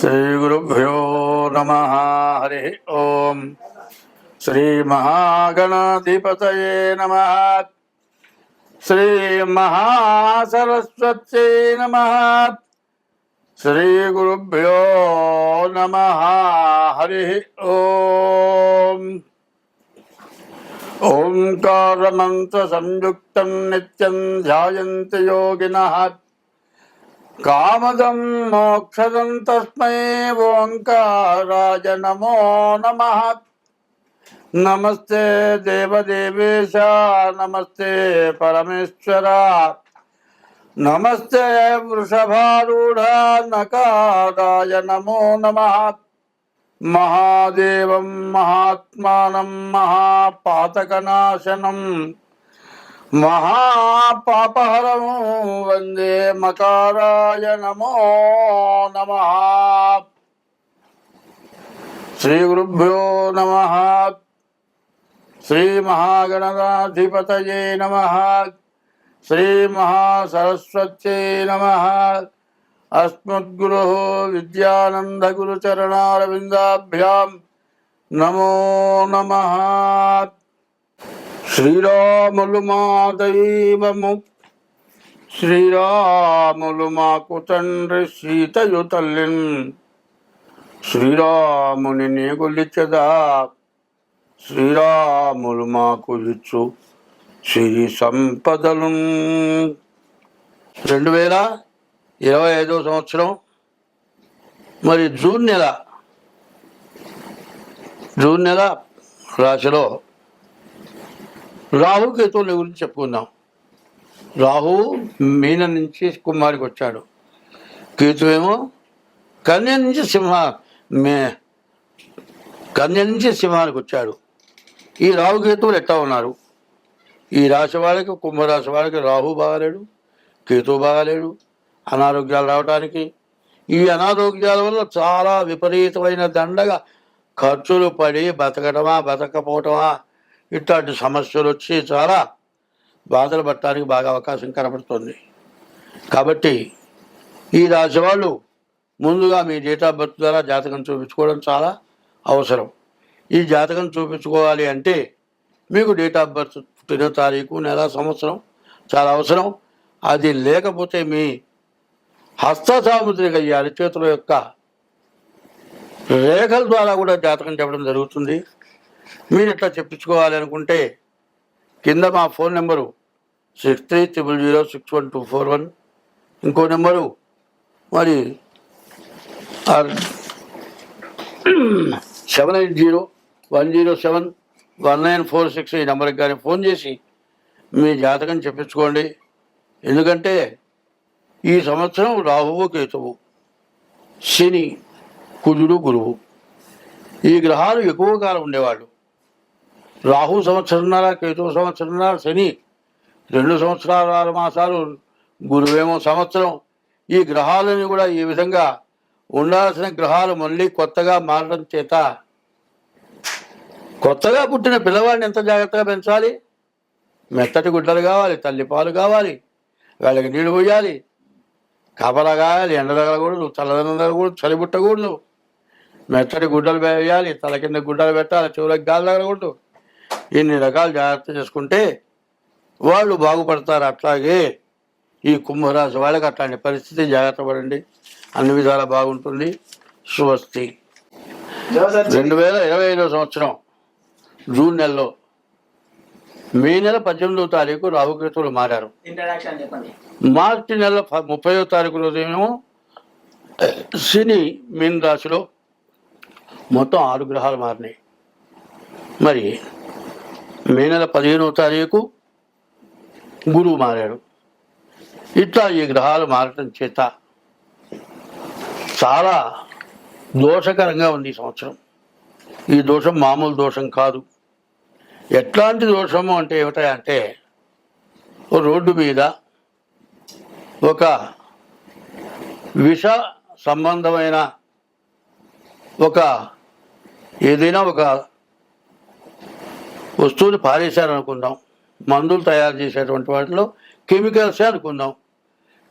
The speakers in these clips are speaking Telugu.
श्रीगुरुभ्यो नमः। हरिः ॐ श्रीमहागणाधिपतये नमः। श्रीमहासरस्वत्यै नमः। श्रीगुरुभ्यो नमः। हरिः ॐ ओङ्कारमन्त्रसंयुक्तं नित्यं ध्यायन्ति योगिनः। కామదం మోక్షదం తస్మై ఓంకారాజ నమో నమ. నమస్తే దేవదేవేశ నమస్తే పరమేశ్వర. నమస్తే వృషభారూఢ నకారాయ నమో నమ. మహాదేవం మహాత్మానం మహాపాతకనాశనం. మహాపాపహరం వందే మకారాయ నమో నమ. శ్రీ గురుభ్యో నమ. శ్రీ మహాగణనాధిపతయే నమ. శ్రీ మహాసరస్వత్యై నమ. అస్మద్గురు విద్యానందగురుచరణారవిందాభ్యాం నమో నమ. శ్రీరాములు మా దైవము. శ్రీరాములు మాకు తండ్రి సీతయు తల్లిన్. శ్రీరాముని నీగులిచ్చదా శ్రీరాములు మాకు ఇచ్చు శ్రీ సంపదలు రెండు వేల ఇరవై ఐదో సంవత్సరం మరి జూన్ నెల జూన్ నెల రాశిలో రాహు కేతువుల గురించి చెప్పుకుందాం. రాహు మీన నుంచి కుమారికి వచ్చాడు. కేతు ఏమో కన్య నుంచి సింహ మే కన్య నుంచి సింహానికి వచ్చాడు. ఈ రాహు కేతువులు ఎట్లా ఉన్నారు? ఈ రాశి వాళ్ళకి కుంభరాశి వాళ్ళకి రాహు బాగాలేడు కేతు బాగాలేడు అనారోగ్యాలు రావడానికి ఈ అనారోగ్యాల వల్ల చాలా విపరీతమైన దండగా ఖర్చులు పడి బతకడమా బతకపోవటమా ఇట్లాంటి సమస్యలు వచ్చి చాలా బాధలు పడటానికి బాగా అవకాశం కనబడుతుంది. కాబట్టి ఈ రాశి వాళ్ళు ముందుగా మీ డేట్ ఆఫ్ బర్త్ ద్వారా జాతకం చూపించుకోవడం చాలా అవసరం. ఈ జాతకం చూపించుకోవాలి అంటే మీకు డేట్ ఆఫ్ బర్త్ పుట్టిన తారీఖు నెల సంవత్సరం చాలా అవసరం. అది లేకపోతే మీ హస్త సాముద్రిక ఈ అరిచేతుల యొక్క రేఖల ద్వారా కూడా జాతకం చెప్పడం జరుగుతుంది. మీరు ఇట్లా చెప్పించుకోవాలి అనుకుంటే కింద మా phone number six three triple zero six one two four one. ఇంకో నెంబరు మరి seven eight zero one zero seven one nine four six ఈ నెంబర్కి కానీ ఫోన్ చేసి మీ జాతకం చెప్పించుకోండి. ఎందుకంటే ఈ సంవత్సరం రాహువు కేతువు శని కుజుడు గురువు ఈ గ్రహాలు ఎక్కువ కాలం ఉండేవాళ్ళు. రాహు సంవత్సరంన్నర కేతువు సంవత్సరంన్నర శని రెండు సంవత్సరాలు ఆరు మాసాలు గురువేమో సంవత్సరం. ఈ గ్రహాలని కూడా ఈ విధంగా ఉండాల్సిన గ్రహాలు మళ్ళీ కొత్తగా మారడం చేత కొత్తగా పుట్టిన పిల్లవాడిని ఎంత జాగ్రత్తగా పెంచాలి? మెత్తటి గుడ్డలు కావాలి తల్లిపాలు కావాలి వాళ్ళకి నీళ్ళు పోయాలి కాపలా కాయాలి ఎండ తగలకూడదు చల్లదనం తగలకూడదు చలి పుట్టకూడదు. మెత్తటి గుడ్డలు వేయాలి తల కింద గుడ్డలు పెట్టాలి చెవులకు గాలి తగలకూడదు. ఇన్ని రకాలు జాగ్రత్త చేసుకుంటే వాళ్ళు బాగుపడతారు అట్లాగే ఈ కుంభరాశి వాళ్ళకి అట్లాంటి పరిస్థితి జాగ్రత్త పడండి. అన్ని విధాలా బాగుంటుంది. స్వస్తి. రెండు వేల ఇరవై ఐదో సంవత్సరం జూన్ నెలలో మే నెల పద్దెనిమిదవ తారీఖు రాహుకేతువులు మారారు. మార్చి నెల ముప్పైవ తారీఖు రోజేమో శని మీన రాశిలో మొత్తం ఆరు గ్రహాలు మారినాయి. మరి మే నెల పదిహేనవ తారీఖు గురువు మారాడు. ఇట్లా ఈ గ్రహాలు మారటం చేత చాలా దోషకరంగా ఉంది ఈ సంవత్సరం. ఈ దోషం మామూలు దోషం కాదు. ఎట్లాంటి దోషము అంటే ఏమిటంటే ఓ రోడ్డు మీద ఒక విష సంబంధమైన ఒక ఏదైనా ఒక వస్తువులు పారేశారనుకుందాం. మందులు తయారు చేసేటువంటి వాటిలో కెమికల్సే అనుకుందాం.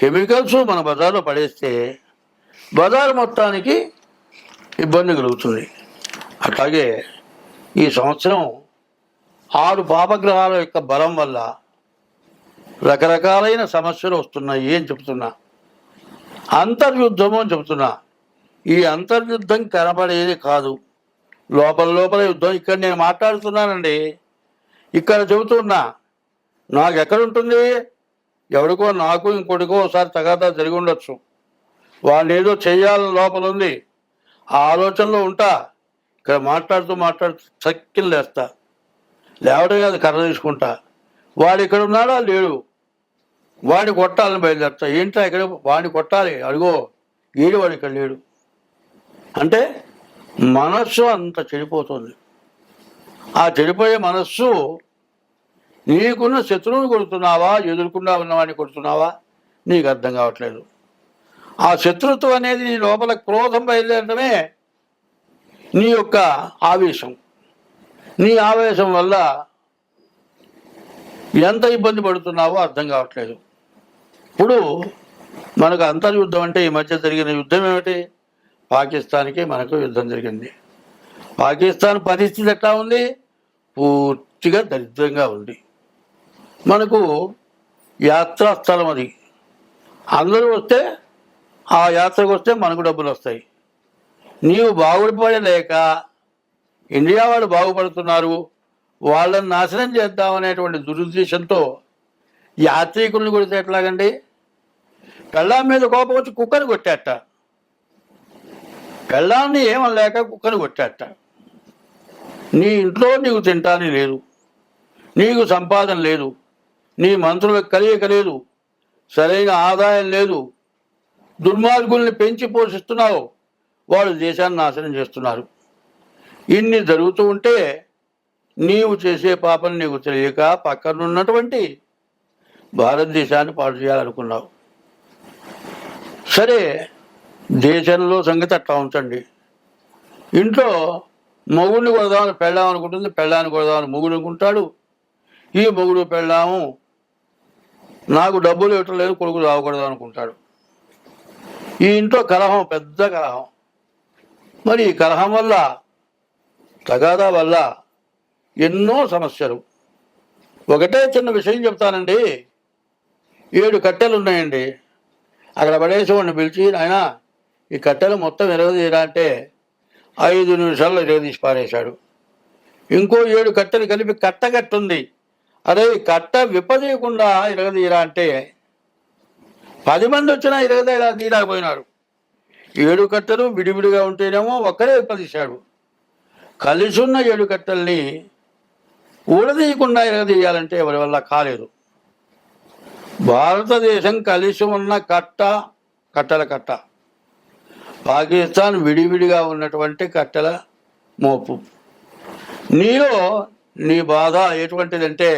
కెమికల్స్ మన బజార్లో పడేస్తే బజారు మొత్తానికి ఇబ్బంది కలుగుతుంది. అట్లాగే ఈ సంవత్సరం ఆరు పాపగ్రహాల యొక్క బలం వల్ల రకరకాలైన సమస్యలు వస్తున్నాయి అని చెప్తున్నా. అంతర్యుద్ధము అని చెప్తున్నా. ఈ అంతర్యుద్ధం కనబడేది కాదు. లోపల లోపల యుద్ధం. ఇక్కడ నేను మాట్లాడుతున్నానండి. ఇక్కడ చెబుతున్నా నాకు ఎక్కడుంటుంది ఎవడికో నాకు ఇంకోటికో ఒకసారి తగాదా జరిగి ఉండొచ్చు. వాళ్ళు ఏదో చేయాలని లోపల ఉంది. ఆ ఆలోచనలో ఉంటా. ఇక్కడ మాట్లాడుతూ మాట్లాడుతూ చక్కిలు లేస్తా. లేవడం కాదు కర్ర తీసుకుంటా. వాడు ఇక్కడ ఉన్నాడా లేడు. వాడిని కొట్టాలని బయలుదేరుతా. ఏంటో ఇక్కడ? వాడిని కొట్టాలి. అడుగో. ఏడు వాడు ఇక్కడ లేడు. అంటే మనస్సు అంత చెడిపోతుంది. ఆ చెడిపోయే మనస్సు నీకున్న శత్రువుని కొడుతున్నావా ఎదుర్కొండా ఉన్నవాడిని కొడుతున్నావా? నీకు అర్థం కావట్లేదు. ఆ శత్రుత్వం అనేది నీ లోపల క్రోధం బయలుదేరడమే నీ యొక్క ఆవేశం. నీ ఆవేశం వల్ల ఎంత ఇబ్బంది పడుతున్నావో అర్థం కావట్లేదు. ఇప్పుడు మనకు అంతర్యుద్ధం అంటే ఈ మధ్య జరిగిన యుద్ధం ఏమిటి? పాకిస్తాన్కి మనకు యుద్ధం జరిగింది. పాకిస్తాన్ పరిస్థితి ఎట్లా ఉంది? పూర్తిగా దరిద్రంగా ఉంది. మనకు యాత్రా స్థలం అది. అందరూ వస్తే ఆ యాత్రకు వస్తే మనకు డబ్బులు వస్తాయి. నీవు బాగుపడలేక ఇండియా వాళ్ళు బాగుపడుతున్నారు వాళ్ళని నాశనం చేద్దామనేటువంటి దురుద్దేశంతో యాత్రికులను కొడితే ఎట్లాగండి? పెళ్ళాం మీద కోపం వచ్చి కుక్కను కొట్టేట. పెళ్ళాన్ని ఏమనలేక కుక్కను కొట్టేట. నీ ఇంట్లో నీకు తింటాని లేదు. నీకు సంపాదన లేదు. నీ మంత్రులకు కలియక లేదు. సరైన ఆదాయం లేదు. దుర్మార్గుల్ని పెంచి పోషిస్తున్నావు. వాళ్ళు దేశాన్ని నాశనం చేస్తున్నారు. ఇన్ని జరుగుతూ ఉంటే నీవు చేసే పాపం నీకు తెలియక పక్కనున్నటువంటి భారతదేశాన్ని పాడు చేయాలనుకున్నావు. సరే దేశంలో సంగతి అట్లా ఉంచండి. ఇంట్లో మొగుడిని కొడదామని పెళ్ళాం అనుకుంటుంది పెళ్ళాన్ని కొడదామని మొగుడు అనుకుంటాడు. ఈ మొగుడు పెళ్ళాము నాకు డబ్బులు ఇవ్వటం లేదు కొడుకు రావకూడదు అనుకుంటాడు. ఈ ఇంట్లో కలహం పెద్ద కలహం. మరి ఈ కలహం వల్ల తగాదా వల్ల ఎన్నో సమస్యలు. ఒకటే చిన్న విషయం చెప్తానండి. ఏడు కట్టెలు ఉన్నాయండి. అక్కడ పడేసి వాడిని పిలిచి ఆయన ఈ కట్టెలు మొత్తం ఎరగదీయరా అంటే ఐదు నిమిషాల్లో ఎరగదీసి పారేశాడు. ఇంకో ఏడు కట్టెలు కలిపి కట్ట కట్టుంది అదే ఈ కట్ట విప్పదీయకుండా ఇరగదీరా అంటే పది మంది వచ్చినా ఇరగదేలా తీయలేకపోయినారు ఏడు కట్టెలు విడివిడిగా ఉంటేనేమో ఒక్కరే విప్పదీశాడు కలిసి ఉన్న ఏడు కట్టెల్ని ఊడదీయకుండా ఇరగదీయాలంటే ఎవరి వల్ల కాలేదు. భారతదేశం కలిసి ఉన్న కట్ట కట్టెల కట్ట. పాకిస్తాన్ విడివిడిగా ఉన్నటువంటి కట్టెల మోపు. నీలో నీ బాధ ఎటువంటిదంటే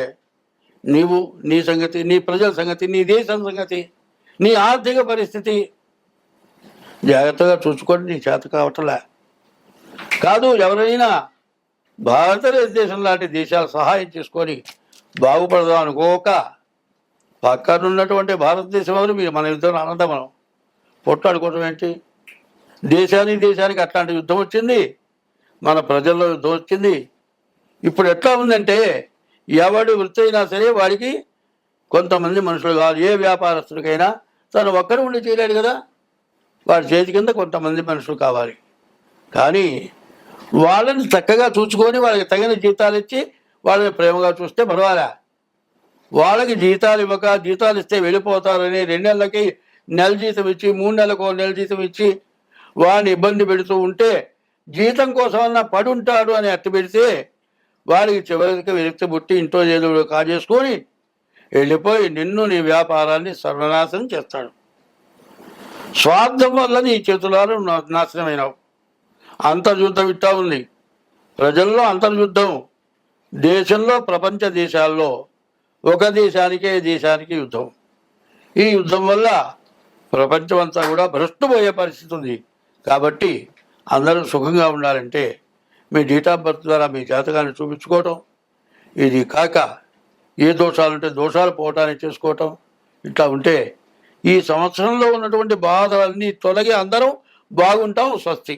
నీవు నీ సంగతి నీ ప్రజల సంగతి నీ దేశం సంగతి నీ ఆర్థిక పరిస్థితి. జాగ్రత్తగా చూసుకోండి నీ చేత కావట్లే. కాదు ఎవరైనా భారతదేశం లాంటి దేశాలు సహాయం చేసుకొని బాగుపడదాం అనుకోక పక్కనున్నటువంటి భారతదేశం ఎవరు? మీరు మన ఇద్దరు ఆనందం మనం పొట్టాడుకోవటం ఏంటి? దేశానికి దేశానికి అట్లాంటి యుద్ధం వచ్చింది. మన ప్రజల్లో యుద్ధం వచ్చింది. ఇప్పుడు ఎట్లా ఉందంటే ఎవడు వృత్తి అయినా సరే వాడికి కొంతమంది మనుషులు కావాలి ఏ వ్యాపారస్తుడికైనా తను ఒక్కరు ఉండి చేయలేడు కదా. వాడి చేతి కింద కొంతమంది మనుషులు కావాలి. కానీ వాళ్ళని చక్కగా చూసుకొని వాళ్ళకి తగిన జీతాలు ఇచ్చి వాళ్ళని ప్రేమగా చూస్తే పర్వాలా? వాళ్ళకి జీతాలు ఇవ్వక జీతాలు ఇస్తే వెళ్ళిపోతారని రెండు నెలలకి నెల జీతం ఇచ్చి మూడు నెలలకు నెల జీతం ఇచ్చి వాడిని ఇబ్బంది పెడుతూ ఉంటే జీతం కోసమన్నా పడి ఉంటాడు అని అట్టు పెడితే వారికి చివరికి విరక్తి పుట్టి ఇంట్లో ఏదో కాజేసుకొని వెళ్ళిపోయి నిన్ను నీ వ్యాపారాన్ని సర్వనాశనం చేస్తాడు. స్వార్థం వల్ల నీ చేతులాలు నా- నాశనమైనావు. అంతర్యుద్ధం ఇట్టా ఉంది. ప్రజల్లో అంతర్యుద్ధం. దేశంలో ప్రపంచ దేశాల్లో ఒక దేశానికే దేశానికి యుద్ధం. ఈ యుద్ధం వల్ల ప్రపంచం అంతా కూడా భ్రష్టుపోయే పరిస్థితి ఉంది. కాబట్టి అందరూ సుఖంగా ఉండాలంటే మీ డేట్ ఆఫ్ బర్త్ ద్వారా మీ జాతకాన్ని చూపించుకోవటం ఇది కాక ఏ దోషాలు ఉంటే దోషాలు పోవటానికి చేసుకోవటం ఇట్లా ఉంటే ఈ సంవత్సరంలో ఉన్నటువంటి బాధలన్నీ తొలగి అందరం బాగుంటాం స్వస్తి.